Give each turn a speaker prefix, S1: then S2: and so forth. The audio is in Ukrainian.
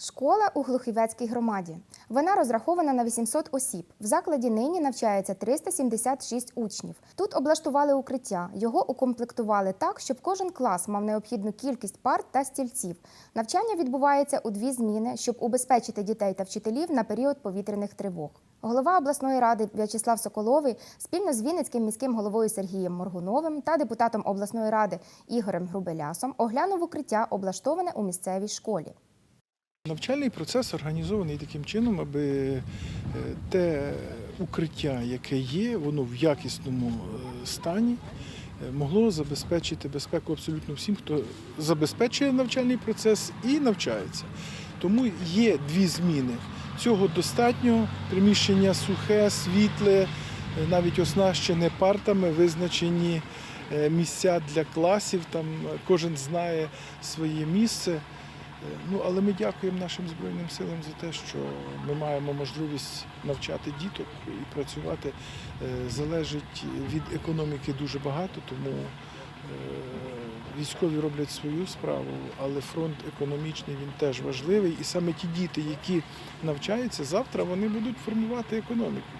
S1: Школа у Глухівецькій громаді. Вона розрахована на 800 осіб. В закладі нині навчається 376 учнів. Тут облаштували укриття. Його укомплектували так, щоб кожен клас мав необхідну кількість парт та стільців. Навчання відбувається у дві зміни, щоб убезпечити дітей та вчителів на період повітряних тривог. Голова обласної ради В'ячеслав Соколовий спільно з Вінницьким міським головою Сергієм Моргуновим та депутатом обласної ради Ігорем Грубелясом оглянув укриття, облаштоване у місцевій школі.
S2: Навчальний процес організований таким чином, аби е, те укриття, яке є, воно в якісному е, стані е, могло забезпечити безпеку абсолютно всім, хто забезпечує навчальний процес і навчається. Тому є дві зміни. Цього достатньо. Приміщення сухе, світле, навіть оснащене партами, визначені місця для класів. Там кожен знає своє місце. Е, Ну, але ми дякуємо нашим Збройним силам за те, що ми маємо можливість навчати діток і працювати. Е, Залежить від економіки дуже багато, тому е, військові роблять свою справу, але фронт економічний він теж важливий. І саме ті діти, які навчаються, завтра вони будуть формувати економіку.